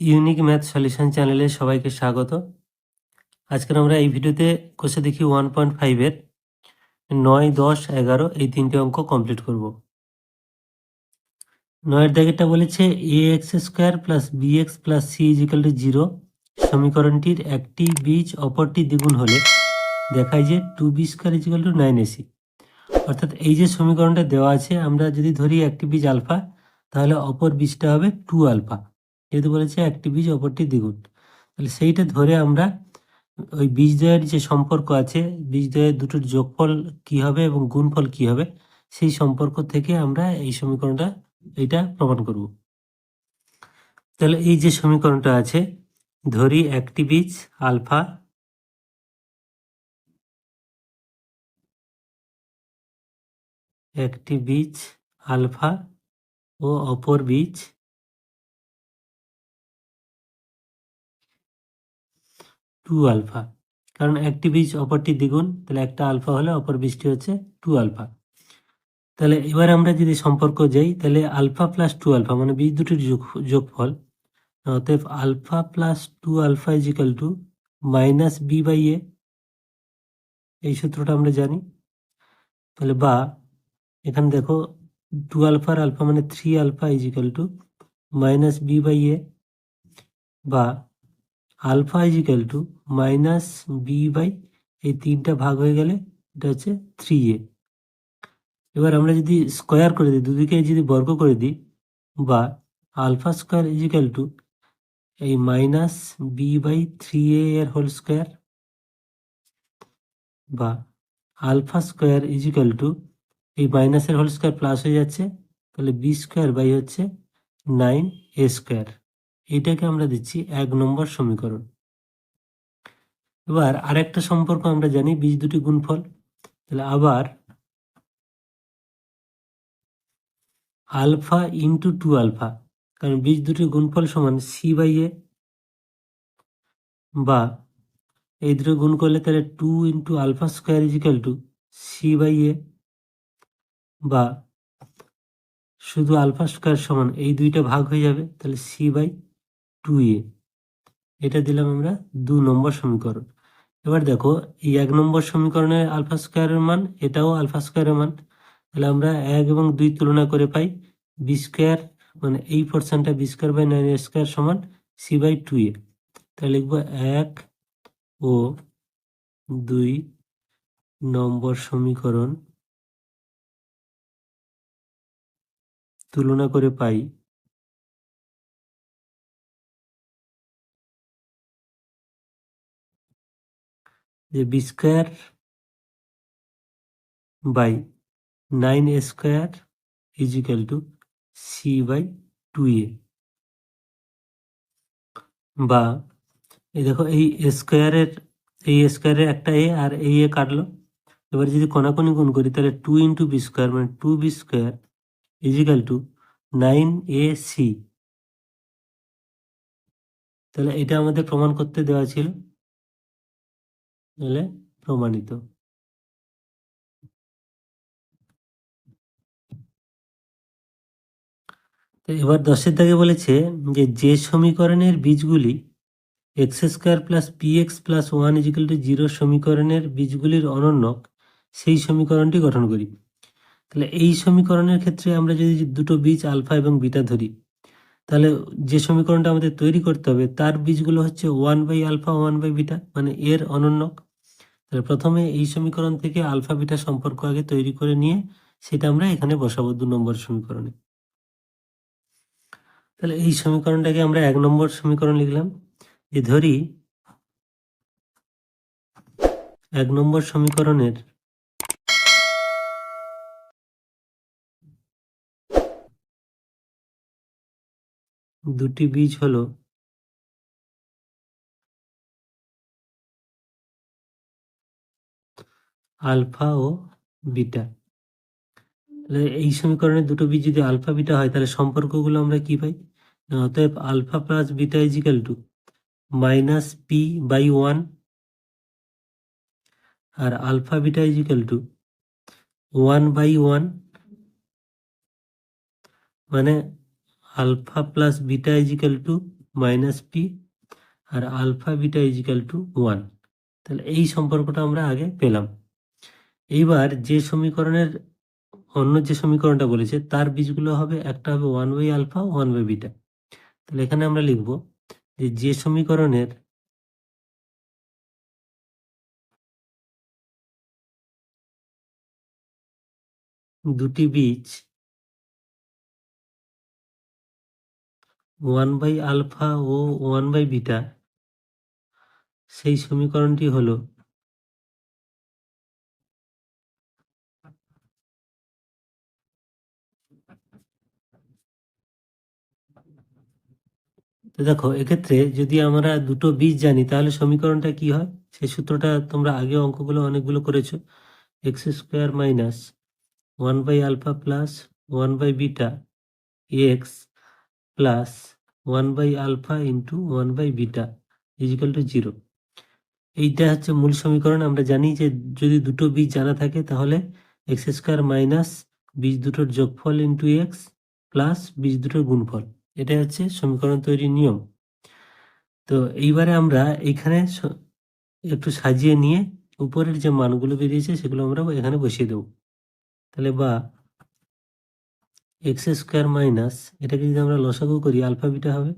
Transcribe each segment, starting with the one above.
Unique math solution চ্যানেলে সবাইকে স্বাগত। আজকের আমরা এই ভিডিওতে কষে দেখি ওয়ান পয়েন্ট ফাইভের নয়, দশ, এগারো এই তিনটে অঙ্ক কমপ্লিট করব। নয়ের দাগেরটা বলেছে A X square plus B X plus C equal to zero. সমীকরণটির একটি বীজ অপরটি দ্বিগুণ হলে দেখায় যে two B square equal to nine AC অর্থাৎ এই যে সমীকরণটা দেওয়া আছে, আমরা যদি ধরি একটি বীজ আলফা, তাহলে অপর বীজটা হবে টু আলফা। যেহেতু বলেছে একটি বীজ অপরটি দ্বিগুণ। তাহলে সেইটা ধরে আমরা ওই বীজদ্বয়ের যে সম্পর্ক আছে, বীজদ্বয়ের দুটোর যোগফল কি হবে এবং গুণফল কি হবে, সেই সম্পর্ক থেকে আমরা এই সমীকরণটা এটা প্রমাণ করব। তাহলে এই যে সমীকরণটা আছে, ধরি একটি বীজ, আলফা, একটি বীজ, আলফা ও অপর বীজ টু আলফা। কারণ একটি বীজ অপরটি দ্বিগুণ, তাহলে একটা আলফা হলে অপর বীজটি হচ্ছে টু আলফা। তাহলে এবার আমরা যদি সম্পর্ক যাই, তাহলে আলফা প্লাস টু আলফা মানে বীজ দুটির যোগ, যোগফল। অতএব alpha plus two alpha equal to minus B by A. এই সূত্রটা আমরা জানি। তাহলে বা, এখানে দেখো, টু আলফার আলফা মানে three alpha equal to minus B by A. বা alpha equal to minus B by এই তিনটা ভাগ হয়ে গেলে এটা হচ্ছে থ্রি এ এবার আমরা যদি স্কোয়ার করে দিই, দুদিকে যদি বর্গ করে দিই, বা আলফা স্কোয়ার ইজিক্যাল টু এই minus B by three A এর হোল স্কোয়ার বা আলফা স্কোয়ার ইজিক্যাল টু এই মাইনাসের হোল স্কোয়ার প্লাস হয়ে যাচ্ছে, তাহলে বি স্কোয়ার বাই হচ্ছে নাইন এ স্কোয়ার এইটাকে আমরা দিচ্ছি এক নম্বর সমীকরণ। এবার আরেকটা সম্পর্ক আমরা জানি বীজ দুটি গুণফল। তাহলে আবার আলফা ইন্টু টু আলফা, কারণ বীজ দুটির গুণফল সমান সি বাই এ বা এই দুটো গুণ করলে তাহলে two into alpha square equal to C by A বা শুধু আলফা স্কোয়ার সমান এই দুইটা ভাগ হয়ে যাবে, তাহলে সি বাই টু এ এটা দিলাম আমরা দু নম্বর সমীকরণ। এবার দেখো, এই এক নম্বর সমীকরণের আলফা স্কোয়ারের মান, এটাও আলফা স্কোয়ারের মান। তাহলে আমরা এক এবং দুই তুলনা করে পাই। বি স্কোয়ার মানে এই পার্সেন্টটা B square by nine square সমান সি বাই টু এ তাহলে লিখব এক ও দুই নম্বর সমীকরণ তুলনা করে পাই। যে B square by nine A square equal to C by two A বা এই দেখো এই স্কোয়ারের এই স্কোয়ারের একটা এ আর এই এ কাটলো। এবার যদি কোনাকুনি গুণ করি, তাহলে টু ইন্টু বি স্কোয়ার মানে two B square equal to nine A C তাহলে এটা আমাদের প্রমাণ করতে দেওয়া ছিল। তাহলে প্রমাণিত। এবার দশের দাগে বলেছে যে যে সমীকরণের বীজগুলি X square plus P X plus one equal to zero সমীকরণের বীজগুলির অনন্যক, সেই সমীকরণটি গঠন করি। তাহলে এই সমীকরণের ক্ষেত্রে আমরা যদি দুটো বীজ আলফা এবং বিটা ধরি, তাহলে যে সমীকরণটা আমাদের তৈরি করতে হবে, তার বীজগুলো হচ্ছে one by alpha one by beta মানে এর অনন্যক। প্রথমে এই সমীকরণ থেকে আলফা বিটা সম্পর্ক আগে তৈরি করে নিয়ে সেটা আমরা এখানে বসাবো দু নম্বর সমীকরণে। তাহলে এই সমীকরণটাকে আমরা এক নম্বর সমীকরণ লিখলাম। যে ধরি, এক নম্বর সমীকরণের দুটি বীজ হলো আলফা ও বিটা। তাহলে এই সমীকরণে দুটো বীজ যদি আলফা বিটা হয়, তাহলে সম্পর্কগুলো আমরা কি পাই? অতএব alpha plus beta equal to minus P by one R alpha beta equal to one by one মানে alpha plus beta equal to minus P R alpha beta equal to one তাহলে এই সম্পর্কটা আমরা আগে পেলাম। এইবার যে সমীকরণের, অন্য যে সমীকরণটা বলেছে, তার বীজগুলো হবে, একটা হবে one by alpha one by beta তাহলে এখানে আমরা লিখব যে যে সমীকরণের দুটি বীজ ওয়ান বাই আলফা ও ওয়ান বাই বিটা সেই সমীকরণটি হলো তো দেখো, এক্ষেত্রে যদি আমরা দুটো বীজ জানি, তাহলে সমীকরণটা কি হয়? সেই সূত্রটা তোমরা আগে অঙ্কগুলো অনেকগুলো করেছ। X square minus one by alpha plus one by beta X plus one by alpha into one by beta equal to zero. এইটা হচ্ছে মূল সমীকরণ। আমরা জানি যে যদি দুটো বীজ জানা থাকে, তাহলে এক্স স্কোয়ার মাইনাস বীজ দুটোর যোগফল ইন্টু এক্স প্লাস বীজ দুটোর গুণফল। এটা হচ্ছে সমীকরণ তৈরির নিয়ম। তো এইবারে আমরা এইখানে স- একটু সাজিয়ে নিয়ে উপরের যে মানগুলো বেরিয়েছে সেগুলো আমরা এখানে বসিয়ে দেবো। তাহলে বা এক্স স্কোয়ার মাইনাস, এটাকে যদি আমরা লসাগু করি আলফা বিটা হবে।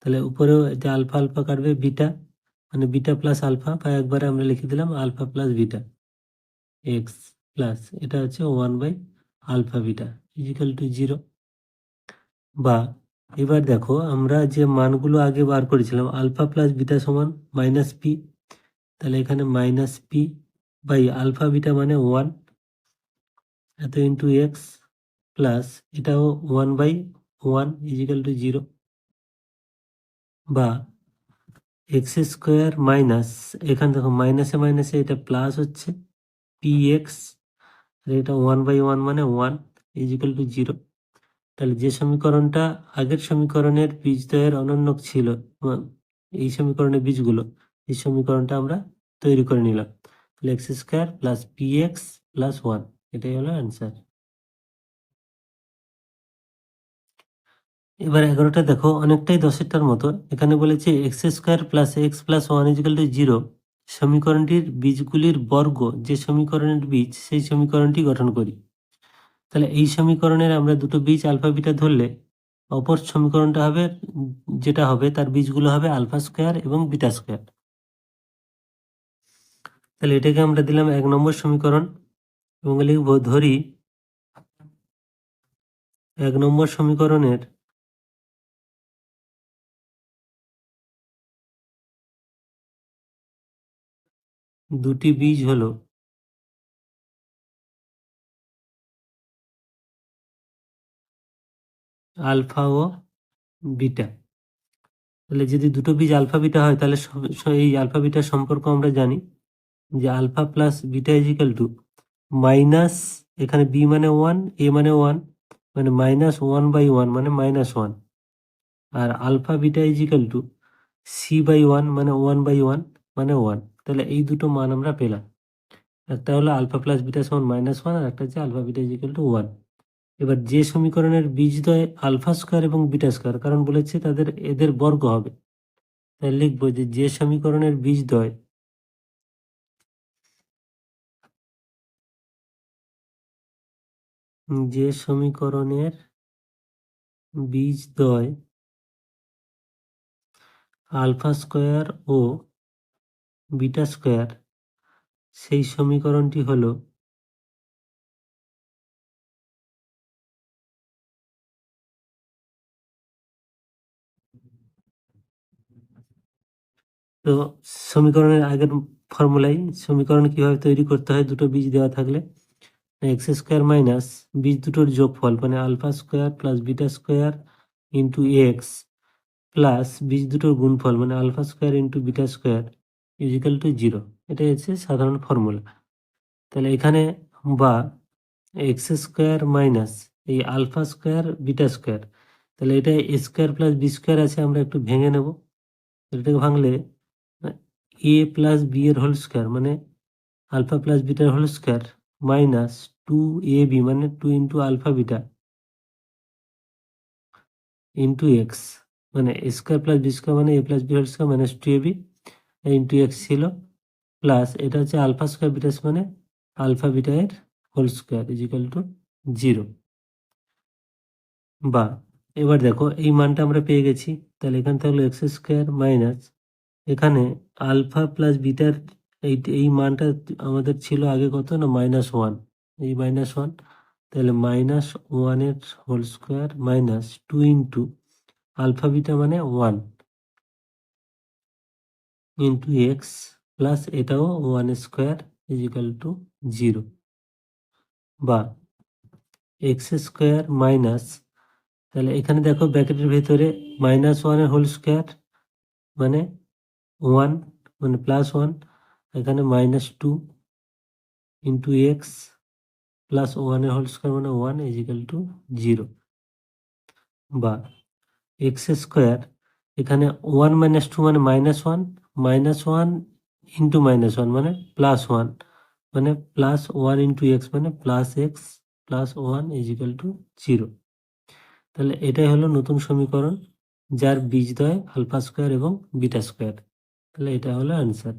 তাহলে উপরেও যে আলফা আলফা কাটবে বিটা মানে বিটা প্লাস আলফা, বা একবারে আমরা লিখে দিলাম alpha plus beta. X plus, এটা হচ্ছে one by alpha beta, equal to zero. বা এবার দেখো আমরা যে মানগুলো আগে বার করেছিলাম, আলফা প্লাস বিটা সমান মাইনাস পি তাহলে এখানে minus P by alpha beta মানে ওয়ান এত ইন্টু এক্স প্লাস এটাও one by one equal to zero বা এক্স স্কোয়ার মাইনাস এখানে দেখো মাইনাসে মাইনাসে এটা প্লাস হচ্ছে পি এক্স আর এটা ওয়ান বাই ওয়ান মানে ওয়ান ইজিক্যাল টু জিরো তাহলে যে সমীকরণটা আগের সমীকরণের বীজদ্বয়ের অনন্য ছিল এই সমীকরণের বীজগুলো, এই সমীকরণটা আমরা তৈরি করে নিলাম। তাহলে X square plus P X plus one, এটাই হলো অ্যান্সার। এবার এগারোটা দেখো, অনেকটাই দশেরটার মতো। এখানে বলেছে X square plus X plus one equal to zero. সমীকরণটির বীজগুলির বর্গ, যে সমীকরণের বীজ, সেই সমীকরণটি গঠন করি। তাহলে এই সমীকরণের আমরা দুটো বীজ আলফা বিটা ধরলে অপর সমীকরণটা হবে, যেটা হবে তার বীজগুলো হবে আলফা স্কোয়ার এবং বিটা স্কোয়ার। তাহলে এটাকে আমরা দিলাম এক নম্বর সমীকরণ এবং লিখব ধরি এক নম্বর সমীকরণের দুটি বীজ হলো আলফা ও বিটা। তাহলে যদি দুটো বীজ আলফা বিটা হয়, তাহলে এই আলফা বিটার সম্পর্ক আমরা জানি যে alpha plus beta equal to minus এখানে বি মানে ওয়ান এ মানে ওয়ান মানে মাইনাস ওয়ান বাই ওয়ান মানে minus one R alpha beta equal to C by one মানে ওয়ান বাই ওয়ান মানে ওয়ান তাহলে এই দুটো মান আমরা পেলাম। একটা হলো আলফা প্লাস বিটা সমান মাইনাস ওয়ান আর একটা হচ্ছে alpha beta equal to one এবার যে সমীকরণের বীজদ্বয় আলফা স্কোয়ার এবং বিটা স্কোয়ার, কারণ বলেছে তাদের, এদের বর্গ হবে। তাই লিখব যে যে সমীকরণের বীজদ্বয় যে সমীকরণের বীজদ্বয় আলফা স্কোয়ার ও বিটা স্কোয়ার, সেই সমীকরণটি হলো তো সমীকরণের আগের ফর্মুলাই সমীকরণ কীভাবে তৈরি করতে হয় দুটো বীজ দেওয়া থাকলে এক্স স্কোয়ার মাইনাস বীজ দুটোর যোগফল মানে alpha square plus beta square into X plus বীজ দুটোর গুণফল মানে alpha square into beta square equal to zero এটা হচ্ছে সাধারণ ফর্মুলা। তাহলে এখানে বা এক্স স্কোয়ার মাইনাস এই আলফা স্কোয়ার বিটা স্কোয়ার তাহলে এটা স্কোয়ার প্লাস বি স্কোয়ার আছে, আমরা একটু ভেঙে নেব। এটাকে ভাঙলে এ প্লাস বি এর হোল স্কোয়ার মানে alpha plus bitter whole square minus two A B মানে two into alpha beta into X মানে A square plus B square মানে A plus B whole square minus two A B into X ছিল plus এটা হচ্ছে alpha square betas মানে alpha beta এর whole square equal to zero বা এবার দেখো এই মানটা আমরা পেয়ে গেছি, তাহলে এখান থেকে হলো এক্স স্কোয়ার মাইনাস এখানে আলফা প্লাস বিটার এই এই মানটা আমাদের ছিল আগে কত না মাইনাস ওয়ান এই মাইনাস ওয়ান তাহলে মাইনাস ওয়ানের whole square minus two into alpha beta মানে ওয়ান ইন্টু এক্স প্লাস এটাও one square equal to zero বা এক্স স্কোয়ার মাইনাস তাহলে এখানে দেখো ব্র্যাকেটের ভেতরে মাইনাস ওয়ানের হোল স্কোয়ার মানে ওয়ান মানে প্লাস ওয়ান এখানে minus two into X plus ওয়ানের হোল স্কোয়ার মানে ওয়ান ইজিক্যাল টু জিরো বা এক্স স্কোয়ার এখানে ওয়ান মাইনাস টু মানে minus one minus one into minus one মানে প্লাস ওয়ান মানে প্লাস ওয়ান ইন্টু এক্স মানে plus X plus one equal to zero তাহলে এটাই হলো নতুন সমীকরণ, যার বীজ বীজদ্বয় আলফা স্কোয়ার এবং বিটা স্কোয়ার তাহলে এটা হলো অ্যান্সার